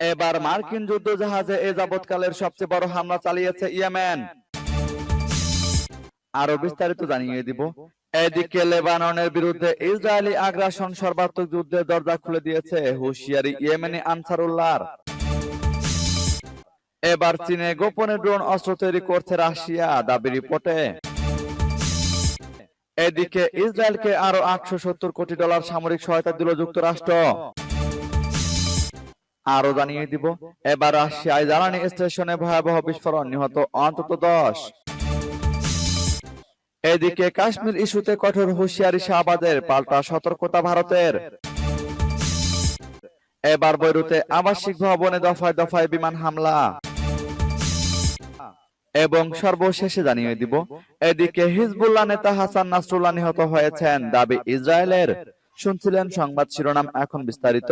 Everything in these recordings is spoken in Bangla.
এবার মার্কিন যুদ্ধ জাহাজে এ যাবৎকালের সবচেয়ে বড় হামলা চালিয়েছে ইয়েমেন। আরও বিস্তারিত জানিয়ে দিব। এদিকে লেবাননের বিরুদ্ধে ইসরায়েলি আগ্রাসন সর্বাত্মক যুদ্ধের দরজা খুলে দিয়েছে হুশিয়ারি ইয়েমেনি আনসারুল্লাহর। এবার চীনে গোপনে ড্রোন অস্ত্র তৈরি করছে রাশিয়া, দাবি রিপোর্টে। এদিকে ইসরায়েলকে আরও আটশো সত্তর কোটি ডলার সামরিক সহায়তা দিল যুক্তরাষ্ট্র। আরও জানিয়ে দিব, এবার রাশিয়ায় জ্বালানি স্টেশনে ভয়াবহ বিস্ফোরণ, নিহত অন্তত দশ। এদিকে কাশ্মীর ইস্যুতে কঠোর হুঁশিয়ারি শাহবাজের, পাল্টা সতর্কতা ভারতের। এবার বৈরুতে আবাসিক ভবনে দফায় দফায় বিমান হামলা। এবং সর্বশেষে জানিয়ে দিব, এদিকে হিজবুল্লাহ নেতা হাসান নাসরুল্লাহ নিহত হয়েছেন, দাবি ইসরায়েলের। শুনছিলেন সংবাদ শিরোনাম এখন বিস্তারিত।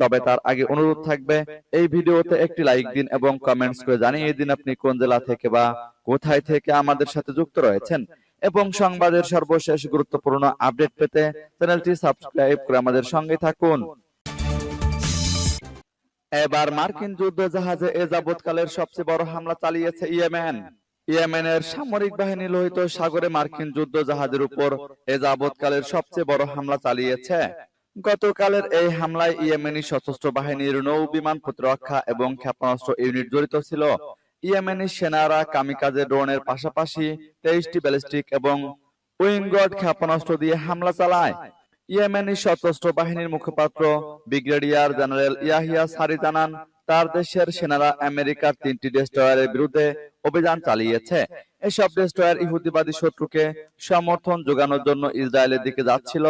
তবে তার আগে অনুরোধ থাকবে এই ভিডিওতে একটি লাইক দিন এবং কমেন্টস করে জানিয়ে দিন আপনি কোন জেলা থেকে বা কোথায় থেকে আমাদের সাথে যুক্ত রয়েছেন। এবং সংবাদের সর্বশেষ গুরুত্বপূর্ণ আপডেট পেতে চ্যানেলটি সাবস্ক্রাইব করে আমাদের সঙ্গে থাকুন। এবার মার্কিন যুদ্ধ জাহাজে এ যাবৎকালের সবচেয়ে বড় হামলা চালিয়েছে ইয়েমেন। ইয়েমেনের সামরিক বাহিনী লোহিত সাগরে মার্কিন যুদ্ধ জাহাজের উপর এ যাবৎকালের সবচেয়ে বড় হামলা চালিয়েছে। গতকালের এই হামলায় ইয়েমেনি সশস্ত্র বাহিনীর নৌ বিমান প্রতিরক্ষা এবং ক্ষেপণাস্ত্র ইউনিট জড়িত ছিল। ইয়েমেনি সেনারা কামিকাজে ড্রোনের পাশাপাশি তেইশটি ব্যালিস্টিক এবং উইংগড ক্ষেপণাস্ত্র দিয়ে হামলা চালায়। ইয়েমেনি সশস্ত্র বাহিনীর মুখপাত্র ব্রিগেডিয়ার জেনারেল ইয়াহিয়া সারি জানান তার দেশের সেনারা আমেরিকার তিনটি ডেস্ট্রয়ারের বিরুদ্ধে অভিযান চালিয়েছে। এসব ডেস্ট্রয়ার ইহুদিবাদী শত্রুকে সমর্থন যোগানোর জন্য ইসরায়েলের দিকে যাচ্ছিল।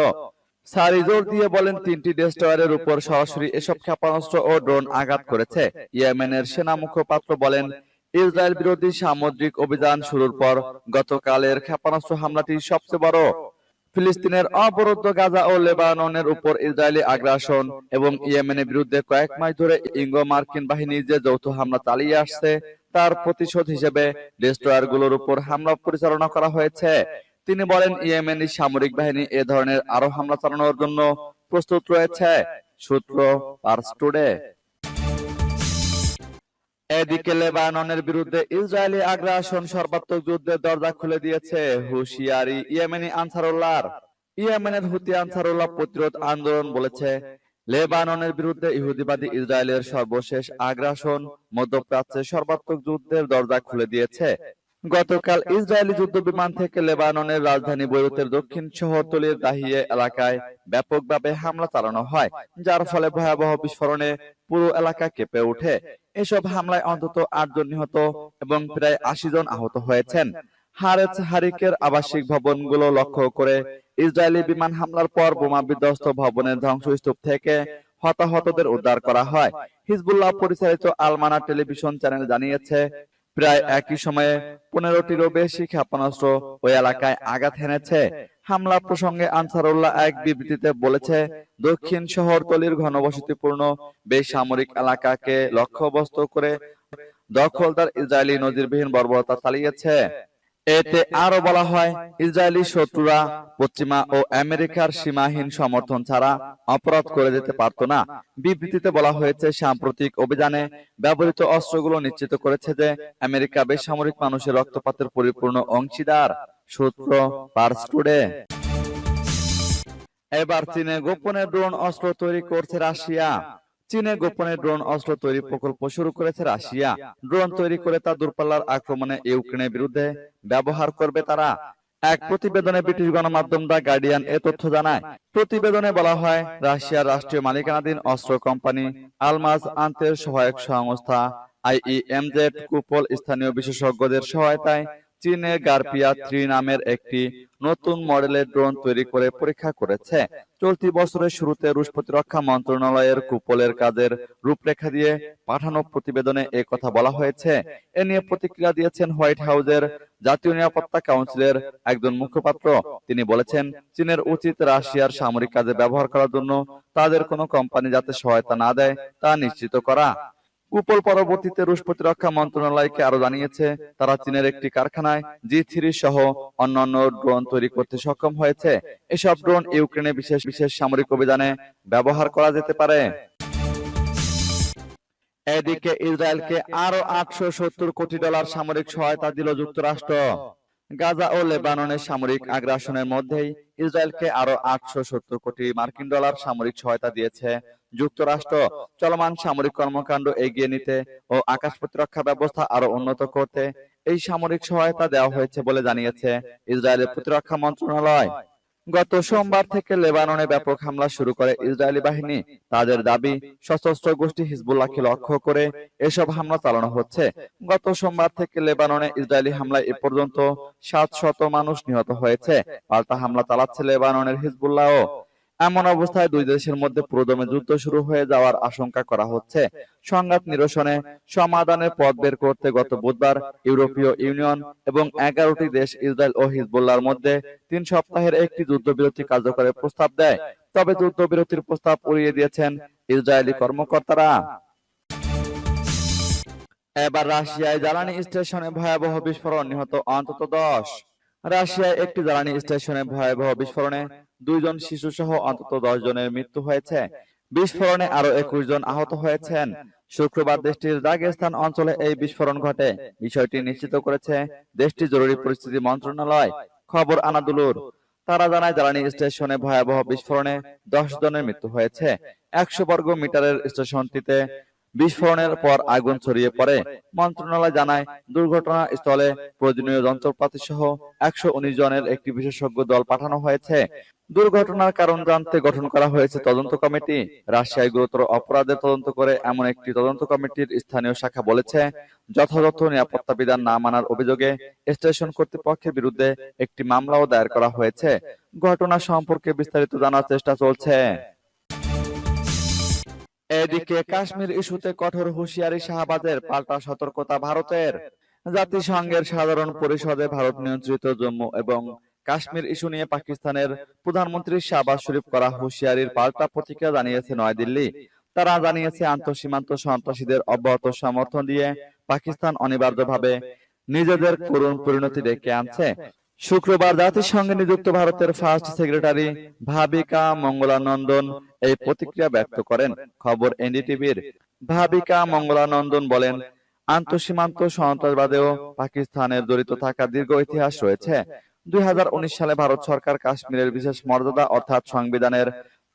সারি জোর দিয়ে বলেন, তিনটি ডেস্ট্রয়ারের উপর সরাসরি এসব ক্ষেপণাস্ত্র ও ড্রোন আঘাত করেছে। ইয়েমেনের সেনা মুখপাত্র বলেন, ইসরায়েল বিরোধী সামুদ্রিক অভিযান শুরুর পর গতকালের ক্ষেপণাস্ত্র হামলাটি সবচেয়ে বড় ফিলিস্তিনের অবরুদ্ধ গাজা ও লেবাননের উপর ইসরায়েলি আগ্রাসন এবং ইয়েমেনের বিরুদ্ধে কয়েক মাস ধরে ইঙ্গো মার্কিন বাহিনী যে যৌথ হামলা চালিয়ে আসছে, তার প্রতিশোধ হিসেবে ডেস্ট্রয়ারগুলোর উপর হামলা পরিচালনা করা হয়েছে। তিনি বলেন, ইয়েমেনি সামরিক বাহিনী এ ধরনের আরও হামলা চালানোর জন্য প্রস্তুত রয়েছে। সূত্র পার্স টুডে। এদিকে লেবাননের বিরুদ্ধে ইসরায়েলি আগ্রাসন সর্বাত্মক যুদ্ধের দরজা খুলে দিয়েছে হুশিয়ারি ইয়েমেনি আনসারুল্লাহর। ইয়েমেনের হুতি আনসারুল্লাহ প্রতিরোধ আন্দোলন বলেছে, লেবাননের বিরুদ্ধে ইহুদিবাদী ইসরায়েলের সর্বশেষ আগ্রাসন মধ্যপ্রাচ্যে সর্বাত্মক যুদ্ধের দরজা খুলে দিয়েছে। গতকাল ইসরায়েলি যুদ্ধ বিমান থেকে লেবাননের রাজধানী বৈরুতের দক্ষিণ শহরতলির দাহিয়ে এলাকায় ব্যাপকভাবে হামলা চালানো হয় যার ফলে ভয়াবহ বিস্ফোরণে পুরো এলাকা কেঁপে ওঠে। এসব হামলায় অন্তত আটজন নিহত এবং প্রায় আশি জন আহত হয়েছেন। হারেজ হারিকের আবাসিক ভবনগুলো লক্ষ্য করে ইসরায়েলি বিমান হামলার পর বোমা বিধ্বস্ত ভবনের ধ্বংসস্তূপ থেকে হতাহতদের উদ্ধার করা হয়। হিজবুল্লাহ পরিচালিত আলমানা টেলিভিশন চ্যানেল জানিয়েছে প্রায় একই সময়ে পনেরোটিরও বেশি ক্ষেপণাস্ত্র ওই এলাকায় আঘাত হেনেছে হামলা প্রসঙ্গে আনসারুল্লাহ এক বিবৃতিতে বলেছে দক্ষিণ শহরতলির ঘনবসতিপূর্ণ বেসামরিক এলাকাকে লক্ষ্যবস্তু করে দখলদার ইসরায়েলি নজিরবিহীন বর্বরতা চালিয়েছে। এতে আরও বলা হয় ইসরায়েলি শত্রুরা পশ্চিমা ও আমেরিকার সীমাহীন সমর্থন ছাড়া অপরাধ করে যেতে পারত না। বিবৃতিতে বলা হয়েছে সাম্প্রতিক অভিযানে ব্যবহৃত অস্ত্রগুলো নিশ্চিত করেছে যে আমেরিকা বেসামরিক মানুষের রক্তপাতের পরিপূর্ণ অংশীদার সূত্র পার্স টুডে। এবার চীনে গোপনে ড্রোন অস্ত্র তৈরি করছে রাশিয়া। চীনে গোপনে ড্রোন অস্ত্র তৈরি প্রকল্প শুরু করেছে রাশিয়া। ড্রোন তৈরি করে তা দূরপাল্লার আক্রমণে ইউক্রেনের বিরুদ্ধে ব্যবহার করবে তারা। এক প্রতিবেদনে ব্রিটিশ গণমাধ্যম দা গার্ডিয়ান এ তথ্য জানায়, প্রতিবেদনে বলা হয়, রাশিয়ার রাষ্ট্রীয় মালিকানাধীন অস্ত্র কোম্পানি আলমাজ আন্তের সহায়ক সংস্থা আইইএমজেড কুপল স্থানীয় বিশেষজ্ঞদের সহায়তায় চীনের গার্পিয়া থ্রি নামের একটি নতুন মডেলের ড্রোন তৈরি করে পরীক্ষা করেছে। চলতি বছরের শুরুতে রুশ প্রতিরক্ষা মন্ত্রণালয়ের কুপলের কাজের রূপরেখা দিয়ে পাঠানো প্রতিবেদনে এ কথা বলা হয়েছে। এ নিয়ে প্রতিক্রিয়া দিয়েছেন হোয়াইট হাউসের জাতীয় নিরাপত্তা কাউন্সিলের একজন মুখপাত্র। তিনি বলেছেন চীনের উচিত রাশিয়ার সামরিক কাজে ব্যবহার করার জন্য তাদের কোনো কোম্পানি যাতে সহায়তা না দেয় তা নিশ্চিত করা। কুপল পরবর্তীতে রুশ প্রতিরক্ষা মন্ত্রণালয়কে আরও জানিয়েছে, তারা চীনের একটি কারখানায় জি থ্রি সহ অন্যান্য ড্রোন তৈরি করতে সক্ষম হয়েছে। এসব ড্রোন ইউক্রেনে বিশেষ বিশেষ সামরিক অভিযানে ব্যবহার করা যেতে পারে। এদিকে ইসরায়েলকে আরও আটশো সত্তর কোটি ডলার সামরিক সহায়তা দিল যুক্তরাষ্ট্র। গাজা ও লেবাননের সামরিক আগ্রাসনের মধ্যেই ইসরায়েলকে আরও আটশো সত্তর কোটি মার্কিন ডলার সামরিক সহায়তা দিয়েছে যুক্তরাষ্ট্র চলমান সামরিক কর্মকাণ্ড এগিয়ে নিতে ও আকাশ প্রতিরক্ষা ব্যবস্থা আরও উন্নত করতে এই সামরিক সহায়তা দেওয়া হয়েছে বলে জানিয়েছে ইসরায়েলের প্রতিরক্ষা মন্ত্রণালয়। গত সোমবার থেকে লেবাননে ব্যাপক হামলা শুরু করে ইসরায়েলি বাহিনী। তাদের দাবি, সশস্ত্র গোষ্ঠী হিজবুল্লাহকে লক্ষ্য করে এসব হামলা চালানো হচ্ছে। গত সোমবার থেকে লেবাননে ইসরায়েলি হামলায় এ পর্যন্ত সাত শত মানুষ নিহত হয়েছে। পাল্টা হামলা চালাচ্ছে লেবাননের হিজবুল্লাহ এমন অবস্থায় দুই দেশের মধ্যে পুরোদমে যুদ্ধ শুরু হয়ে যাওয়ার আশঙ্কা করা হচ্ছে। সংঘাত নিরসনে সমাধানের পথ বের করতে গত বুধবার ইউরোপীয় ইউনিয়ন এবং এগারোটি দেশ ইসরায়েল ও হিজবুল্লাহর মধ্যে তিন সপ্তাহের একটি যুদ্ধবিরতি কার্যকরের প্রস্তাব দেয়। তবে যুদ্ধবিরতির প্রস্তাব উড়িয়ে দিয়েছেন ইসরায়েলি কর্মকর্তারা। এবার রাশিয়ায় জ্বালানি স্টেশনে ভয়াবহ বিস্ফোরণ নিহত অন্তত দশ। রাশিয়ায় একটি জ্বালানি স্টেশনে ভয়াবহ বিস্ফোরণে দুইজন শিশু সহ অন্তত দশ জনের মৃত্যু হয়েছে। বিস্ফোরণে আরও একুশ জন আহত হয়েছেন। শুক্রবার দেশটির দাগেস্তান অঞ্চলে এই বিস্ফোরণ ঘটে। বিষয়টি নিশ্চিত করেছে দেশটির জরুরি পরিস্থিতি মন্ত্রণালয়। খবর আনাদুলুর। তারা জানায়, জ্বালানি স্টেশনে ভয়াবহ বিস্ফোরণে দশ জনের মৃত্যু হয়েছে। একশো বর্গ মিটারের স্টেশনটিতে বিস্ফোরণের পর আগুন ছড়িয়ে পড়ে। মন্ত্রণালয় জানায়, দুর্ঘটনা স্থলে প্রয়োজনীয় যন্ত্রপাতি সহ একশো উনিশ জনের একটি বিশেষজ্ঞ দল পাঠানো হয়েছে। দুর্ঘটনার কারণ জানতে গঠন করা হয়েছে তদন্ত কমিটি। রাশিয়ায় গুরুতর অপরাধের তদন্ত করে এমন একটি তদন্ত কমিটির স্থানীয় শাখা বলেছে, যথাযথ নিরাপত্তা বিধান না মানার অভিযোগে স্টেশন কর্তৃপক্ষের বিরুদ্ধে একটি মামলাও দায়ের করা হয়েছে। ঘটনা সম্পর্কে বিস্তারিত জানার চেষ্টা চলছে। এদিকে কাশ্মীর ইস্যুতে কঠোর হুঁশিয়ারি শাহবাজের পাল্টা সতর্কতা ভারতের। জাতিসংঘের সাধারণ পরিষদে ভারত নিয়ন্ত্রিত জম্মু এবং কাশ্মীর ইস্যু নিয়ে পাকিস্তানের প্রধানমন্ত্রী শাহবাজ শরীফ করা হুঁশিয়ারির পাল্টা প্রতিক্রিয়া জানিয়েছে নয়াদিল্লি। তারা জানিয়েছে, আন্তঃসীমান্ত সন্ত্রাসীদের অব্যাহত সমর্থন দিয়ে পাকিস্তান অনিবার্যভাবে নিজেদের করুণ পরিণতি ডেকে আনছে। শুক্রবার জাতিসংঘে নিযুক্ত ভারতের ফার্স্ট সেক্রেটারি ভাবিকা মঙ্গলানন্দন এই প্রতিক্রিয়া ব্যক্ত করেন। খবর এনডিটিভির ভাবিকা মঙ্গলানন্দন বলেন আন্তঃসীমান্ত সন্ত্রাসবাদেও পাকিস্তানের জড়িত থাকা দীর্ঘ ইতিহাস রয়েছে। দুই সালে ভারত সরকার কাশ্মীরের বিশেষ মর্যাদা অর্থাৎ সংবিধানের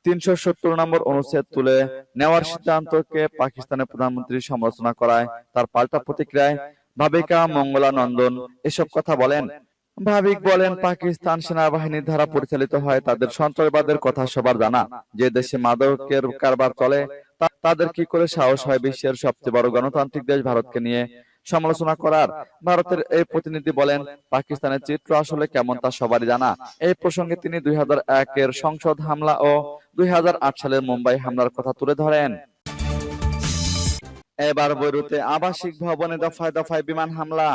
তিনশো সত্তর নম্বর অনুচ্ছেদ তুলে নেওয়ার সিদ্ধান্তকে পাকিস্তানের প্রধানমন্ত্রী সমালোচনা করায় তার পাল্টা প্রতিক্রিয়ায় ভাবিকা মঙ্গলানন্দন এসব কথা বলেন। ভাবিক বলেন পাকিস্তান সেনাবাহিনীর দ্বারা পরিচালিত হয় তাদের সন্ত্রাসবাদের কথা সবার জানা। যে দেশে মাদকের কারবার চলে তাদের কি করে সাহস হয় বিশ্বের সবচেয়ে বড় গণতান্ত্রিক দেশ ভারতকে নিয়ে সমালোচনা করার। ভারতের এই প্রতিনিধি বলেন পাকিস্তানের চিত্র আসলে কেমন তা সবারই জানা। এই প্রসঙ্গে তিনি দুই এর সংসদ হামলা ও দুই হাজার আট সালের মুম্বাই হামলার কথা তুলে ধরেন। এবার বৈরুতে আবাসিক ভবনে দফায় দফায় বিমান হামলা।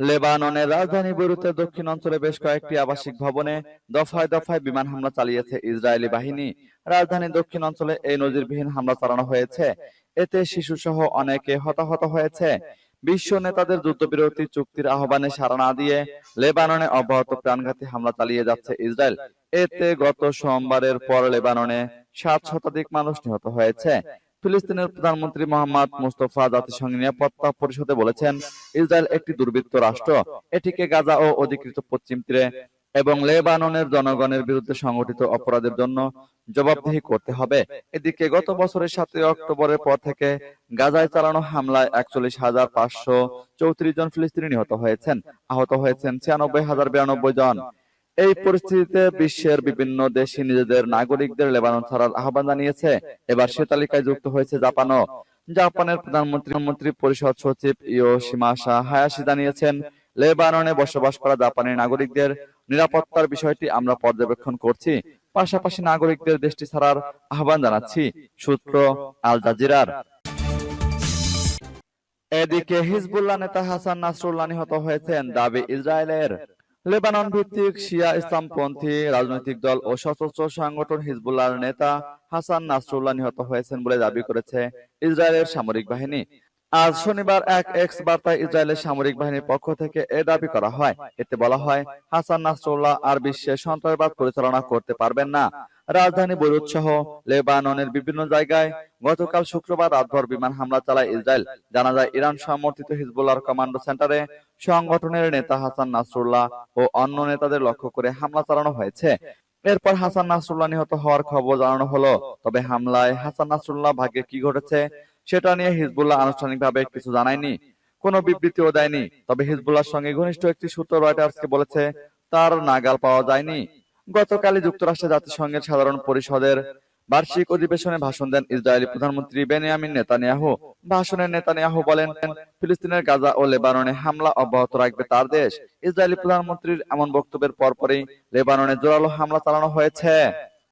লেবাননের রাজধানী বৈরুতের দক্ষিণ অঞ্চলে বেশ কয়েকটি আবাসিক ভবনে দফায় দফায় বিমান হামলা চালিয়েছে ইসরায়েলি বাহিনী। রাজধানীর দক্ষিণ অঞ্চলে এই নজিরবিহীন হামলা চালানো হয়েছে। এতে শিশু সহ অনেকে হতাহত হয়েছে। বিশ্ব নেতাদের যুদ্ধবিরতি চুক্তির আহ্বানে সাড়া না দিয়ে লেবাননে অব্যাহত প্রাণঘাতী হামলা চালিয়ে যাচ্ছে ইসরায়েল। এতে গত সোমবারের পর লেবাননে সাত শতাধিক মানুষ নিহত হয়েছে। ফিলিস্তিনের প্রধানমন্ত্রী মোহাম্মদ মুস্তফা জাতিসংঘ নিরাপত্তা পরিষদে বলেছেন, ইসরায়েল একটি দুর্বৃত্ত রাষ্ট্র। এটিকে গাজা ও অধিকৃত পশ্চিম তীরে এবং লেবাননের জনগণের বিরুদ্ধে সংগঠিত অপরাধের জন্য জবাবদিহি করতে হবে। এদিকে গত বছরের সাতই অক্টোবরের পর থেকে গাজায় চালানো হামলায় একচল্লিশ হাজার পাঁচশো চৌত্রিশ জন ফিলিস্তিনি নিহত হয়েছেন। আহত হয়েছেন ছিয়ানব্বই হাজার বিরানব্বই জন। এই পরিস্থিতিতে বিশ্বের বিভিন্ন দেশই নিজেদের নাগরিকদের লেবানন ছাড়ার আহ্বান জানিয়েছে। এবার সে তালিকায় যুক্ত হয়েছে জাপানও। জাপানের প্রধানমন্ত্রী মন্ত্রী পরিষদ সচিব ইয়োশিমাসা হায়াশি জানিয়েছেন লেবাননে বসবাস করা জাপানি নাগরিকদের নিরাপত্তার বিষয়টি আমরা পর্যবেক্ষণ করছি। পাশাপাশি নাগরিকদের দেশটি ছাড়ার আহ্বান জানাচ্ছি। সূত্র আল জাজিরার। এদিকে হিজবুল্লাহ নেতা হাসান নাসরুল্লাহ নিহত হয়েছেন দাবি ইসরায়েলের। লেবানন ভিত্তিক শিয়া ইসলামপন্থী রাজনৈতিক দল ও সশস্ত্র সংগঠন হিজবুল্লাহর নেতা হাসান নাসরুল্লাহ নিহত হয়েছেন বলে দাবি করেছে ইসরায়েলের সামরিক বাহিনী। আজ শনিবার এক এক্স বার্তায় ইসরায়েলের সামরিক বাহিনীর পক্ষ থেকে এ দাবি করা হয়। এতে বলা হয়, হাসান নাসরুল্লাহ আর বিশ্বে সন্ত্রাসবাদ পরিচালনা করতে পারবেন না। রাজধানী বৈরুত সহ লেবাননের বিভিন্ন জায়গায় গতকাল শুক্রবার রাতভর বিমান হামলা চালায় ইসরায়েল। জানা যায়, ইরান সমর্থিত হিজবুল্লাহর কমান্ডো সেন্টারে সংগঠনের নেতা হাসান নাসরুল্লাহ ও অন্য নেতাদের লক্ষ্য করে হামলা চালানো হয়েছে। এরপর হাসান নাসরুল্লাহ নিহত হওয়ার খবর জানানো হলো। তবে হামলায় হাসান নাসরুল্লাহ ভাগ্যে কি ঘটেছে সেটা নিয়ে হিজবুল্লাহ আনুষ্ঠানিকভাবে কিছু জানায়নি। কোনো বিবৃতিও দেয়নি। তবে হিজবুল্লাহর সঙ্গে ঘনিষ্ঠ একটি সূত্র রয়টার্সকে বলেছে, তার নাগাল পাওয়া যায়নি। গতকালই যুক্তরাষ্ট্রের জাতিসংঘের সাধারণ পরিষদের বার্ষিক অধিবেশনে ভাষণ দেন ইসরায়েলি প্রধানমন্ত্রী বেনিয়ামিন নেতানিয়াহু। ভাষণের নেতানিয়াহু বলেন, ফিলিস্তিনের গাজা ও লেবাননে হামলা অব্যাহত রাখবে তার দেশ। ইসরায়েলি প্রধানমন্ত্রীর এমন বক্তব্যের পরপরই লেবাননে জোরালো হামলা চালানো হয়েছে।